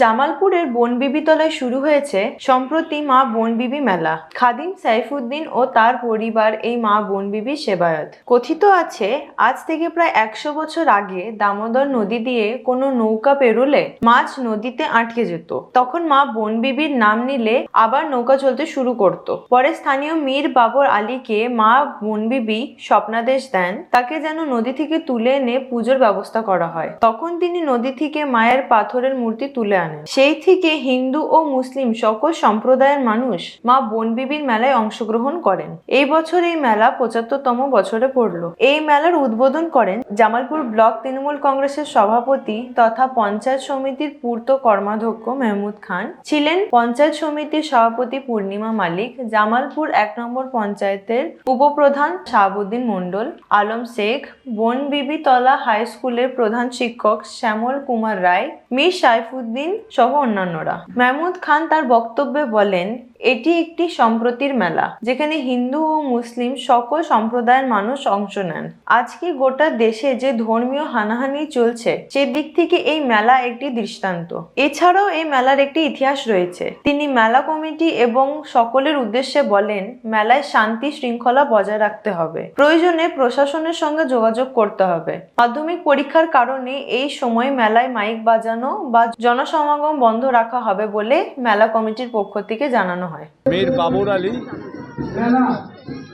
জামালপুরের বনবিবিতলায় শুরু হয়েছে সম্প্রতি মা বনবিবি মেলা। খাদিম সাইফুদ্দিন ও তার পরিবার এই মা বনবিবি সেবায়ত। কথিত আছে, আজ থেকে প্রায় একশো বছর আগে দামোদর নদী দিয়ে কোনো নৌকা পেরোলে মাছ নদীতে আটকে যেত। তখন মা বনবিবির নাম নিলে আবার নৌকা চলতে শুরু করত। পরে স্থানীয় মীর বাবর আলীকে মা বনবিবি স্বপ্নাদেশ দেন। তাকে যেন নদী থেকে তুলে এনে পুজোর ব্যবস্থা করা হয়। তখন তিনি নদী থেকে মায়ের পাথরের মূর্তি তুলে আনেন। সেই থেকে হিন্দু ও মুসলিম সকল সম্প্রদায়ের মানুষ মা বনবিবির মেলায় অংশগ্রহণ করেন। এই বছর এই মেলা পঁচাত্তরতম বছরে পড়ল। এই মেলার উদ্বোধন করেন জামালপুর ব্লক তৃণমূল কংগ্রেসের সভাপতি তথা পঞ্চায়েত সমিতির পূর্ত কর্মাধ্যক্ষ মেহমুদ খান, ছিলেন পঞ্চায়েত সমিতির সভাপতি পূর্ণিমা মালিক, জামালপুর এক নম্বর পঞ্চায়েতের উপপ্রধান শাহাবুদ্দিন মণ্ডল, আলম শেখ, বনবিবিতলা হাই স্কুলের প্রধান শিক্ষক শ্যামল কুমার রায়, মীর সাইফুদ্দিন সহ অন্যান্যরা। মাহমুদ খান তার বক্তব্যে বলেন এটি একটি সম্প্রতির মেলা, যেখানে হিন্দু ও মুসলিম সকল সম্প্রদায়ের মানুষ অংশ নেন। আজকে গোটা দেশে যে ধর্মীয় হানাহানি চলছে, সেদিক থেকে এই মেলা একটি দৃষ্টান্ত। এছাড়াও এই মেলার একটি ইতিহাস রয়েছে। তিনি মেলা কমিটি এবং সকলের উদ্দেশ্যে বলেন, মেলায় শান্তি শৃঙ্খলা বজায় রাখতে হবে। প্রয়োজনে প্রশাসনের সঙ্গে যোগাযোগ করতে হবে। মাধ্যমিক পরীক্ষার কারণে এই সময় মেলায় মাইক বাজানো বা জনসমাগম বন্ধ রাখা হবে বলে মেলা কমিটির পক্ষ থেকে জানানো হয়। মীর বাবুর আলী,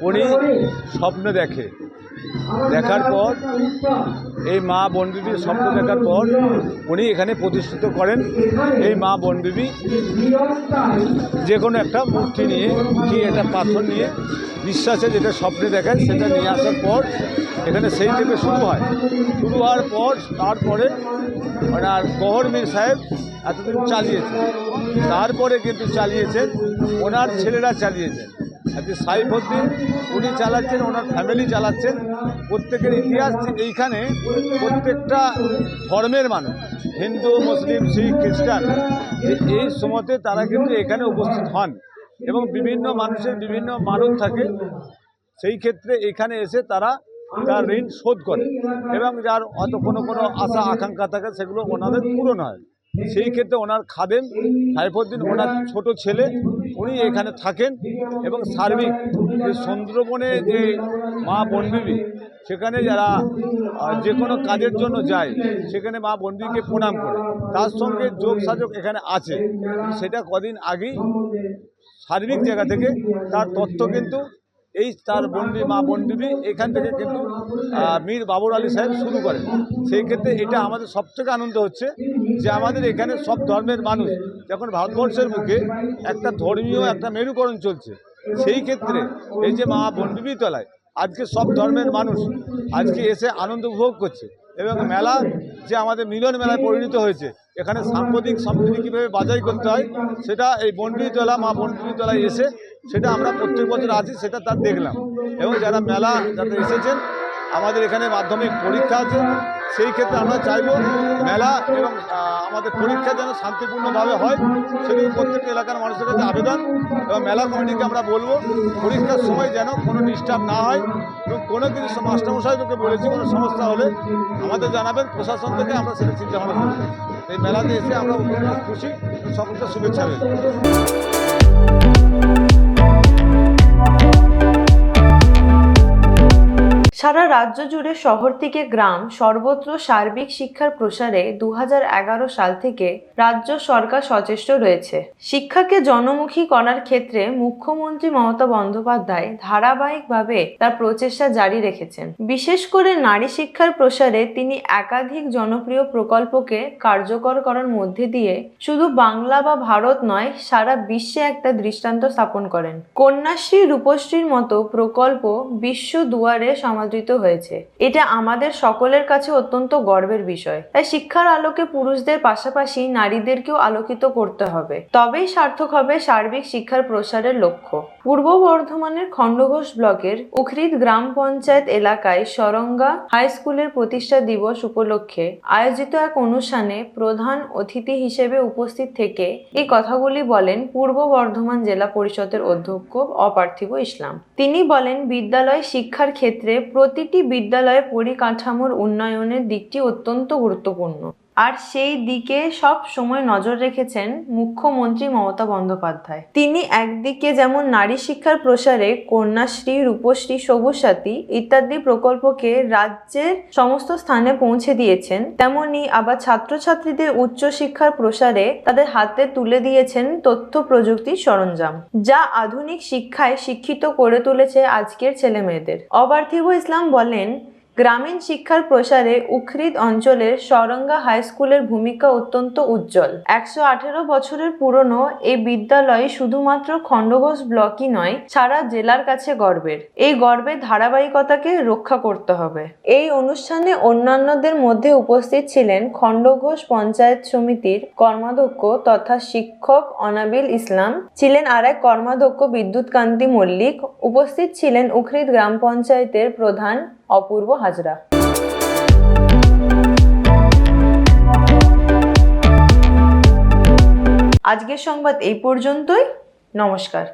উনি স্বপ্ন দেখে। দেখার পর, এই মা বনবিবির স্বপ্ন দেখার পর উনি এখানে প্রতিষ্ঠিত করেন। এই মা বনবিবি যে কোনো একটা মূর্তি নিয়ে কি একটা পাথর নিয়ে বিশ্বাসে যেটা স্বপ্নে দেখেন, সেটা নিয়ে আসার পর এখানে সেই থেকে শুরু হয়। শুরু হওয়ার পর, তারপরে ওনার গহর মীর সাহেব এতদিন চালিয়েছেন। তারপরে কিন্তু চালিয়েছেন, ওনার ছেলেরা চালিয়েছেন। আজকে সাইফুদ্দিন উনি চালাচ্ছেন, ওনার ফ্যামিলি চালাচ্ছেন। প্রত্যেকের ইতিহাস এইখানে, প্রত্যেকটা ধর্মের মানুষ, হিন্দু, মুসলিম, শিখ, খ্রিস্টান এই সময়তে তারা কিন্তু এখানে উপস্থিত হন এবং বিভিন্ন মানুষের বিভিন্ন মানত থাকে, সেই ক্ষেত্রে এখানে এসে তারা তার ঋণ শোধ করে এবং যার অত কোনো কোনো আশা, আকাঙ্ক্ষা থাকে, সেগুলো ওনাদের পূরণ হয়। সেই ক্ষেত্রে ওনার খাদেম সাইফুদ্দিন, ওনার ছোট ছেলে, উনি এখানে থাকেন এবং সার্বিক যে সুন্দরবনে যে মা বনবিবি, সেখানে যারা যে কোনো কাজের জন্য যায়, সেখানে মা বনবিকে প্রণাম করে। তার সঙ্গে যোগ সাজক এখানে আছে। সেটা কদিন আগেই সার্বিক জায়গা থেকে তার তথ্য কিন্তু এই তার বন্ডি, মা বন্দিবি এখান থেকে কিন্তু মীর বাবুর আলী সাহেব শুরু করেন। সেই ক্ষেত্রে এটা আমাদের সবথেকে আনন্দ হচ্ছে যে আমাদের এখানে সব ধর্মের মানুষ যখন ভারতবর্ষের মুখে একটা ধর্মীয়, একটা মেরুকরণ চলছে, সেই ক্ষেত্রে এই যে মা বন্দিবি তলায় আজকে সব ধর্মের মানুষ আজকে এসে আনন্দ উপভোগ করছে এবং মেলা যে আমাদের মিলন মেলায় পরিণত হয়েছে এখানে সাম্প্রতিক সম্প্রীতি কীভাবে বাজাই করতে হয়, সেটা এই বন্ডিতলা মা বন্ডিতলায় এসে সেটা আমরা প্রত্যেক বছর আছি সেটা তার দেখলাম। এবং যারা মেলা যারা এসেছেন, আমাদের এখানে মাধ্যমিক পরীক্ষা আছে সেই ক্ষেত্রে আমরা চাইব মেলা এবং আমাদের পরীক্ষা যেন শান্তিপূর্ণভাবে হয়। সেদিকে প্রত্যেক এলাকার মানুষের কাছে আবেদন এবং মেলা কমিটিকে আমরা বলব, পরীক্ষার সময় যেন কোনো ডিস্টার্ব না হয় এবং কোনো কিছু মাস্টারমশাইকে বলেছি, কোনো সমস্যা হলে আমাদের জানাবেন, প্রশাসন থেকে আমরা সেটা চিন্তা ভাবনা এই মেলাতে এসে আমরা খুশি, সকলকে শুভেচ্ছা রইল। সারা রাজ্য জুড়ে শহর থেকে গ্রাম সর্বত্র সার্বিক শিক্ষার প্রসারে দুহাজার এগারো সাল থেকে রাজ্য সরকার সচেষ্ট রয়েছে। শিক্ষাকে জনমুখী করার ক্ষেত্রে মুখ্যমন্ত্রী মমতা বন্দ্যোপাধ্যায় ধারাবাহিকভাবে তার প্রচেষ্টা জারি রেখেছেন। বিশেষ করে নারী শিক্ষার প্রসারে তিনি একাধিক জনপ্রিয় প্রকল্পকে কার্যকর করার মধ্যে দিয়ে শুধু বাংলা বা ভারত নয়, সারা বিশ্বে একটা দৃষ্টান্ত স্থাপন করেন। কন্যাশ্রী রূপশ্রীর মতো প্রকল্প বিশ্ব দুয়ারে সমাজ একত্রিত হয়েছে। এটা আমাদের সকলের কাছে অত্যন্ত গর্বের বিষয়। তাই শিক্ষার আলোকে পুরুষদের পাশাপাশি নারীদেরকেও আলোকিত করতে হবে। তবেই সার্থক হবে সার্বিক শিক্ষার প্রসারের লক্ষ্য। পূর্ব বর্ধমানের খণ্ডঘোষ ব্লকের উখরিদ গ্রাম পঞ্চায়েত এলাকায় সরঙ্গা হাই স্কুলের প্রতিষ্ঠা দিবস উপলক্ষে আয়োজিত এক অনুষ্ঠানে প্রধান অতিথি হিসেবে উপস্থিত থেকে এই কথাগুলি বলেন পূর্ব বর্ধমান জেলা পরিষদের অধ্যক্ষ অপার্থিব ইসলাম। তিনি বলেন, বিদ্যালয় শিক্ষার ক্ষেত্রে প্রতিটি বিদ্যালয়ে পরিকাঠামোর উন্নয়নের দিকটি অত্যন্ত গুরুত্বপূর্ণ। আর সেই দিকে সব সময় নজর রেখেছেন মুখ্যমন্ত্রী মমতা বন্দ্যোপাধ্যায়। তিনি একদিকে যেমন নারী শিক্ষার প্রসারে কন্যাশ্রী, রূপশ্রী সবুজ সাথী ইত্যাদি প্রকল্পকে রাজ্যের সমস্ত স্থানে পৌঁছে দিয়েছেন, তেমনি আবার ছাত্রছাত্রীদের উচ্চ শিক্ষার প্রসারে তাদের হাতে তুলে দিয়েছেন তথ্য প্রযুক্তির সরঞ্জাম, যা আধুনিক শিক্ষায় শিক্ষিত করে তুলেছে আজকের ছেলে মেয়েদের অপার্থিব ইসলাম বলেন গ্রামীণ শিক্ষার প্রসারে উখরিদ অঞ্চলের সরঙ্গা হাই স্কুলের ভূমিকা অত্যন্ত উজ্জ্বল। একশো আঠেরো বছরের পুরনো এই বিদ্যালয় শুধুমাত্র খণ্ডঘোষ ব্লকই নয়, সারা জেলার কাছে গর্বের। এই গর্বের ধারাবাহিকতাকে রক্ষা করতে হবে। এই অনুষ্ঠানে অন্যান্যদের মধ্যে উপস্থিত ছিলেন খণ্ডঘোষ পঞ্চায়েত সমিতির কর্মাধ্যক্ষ তথা শিক্ষক অনাবিল ইসলাম, ছিলেন আর এক কর্মাধ্যক্ষ বিদ্যুৎ কান্তি মল্লিক, উপস্থিত ছিলেন উখরিদ গ্রাম পঞ্চায়েতের প্রধান অপূর্ব হাজরা। আজকের সংবাদ এই পর্যন্তই। নমস্কার।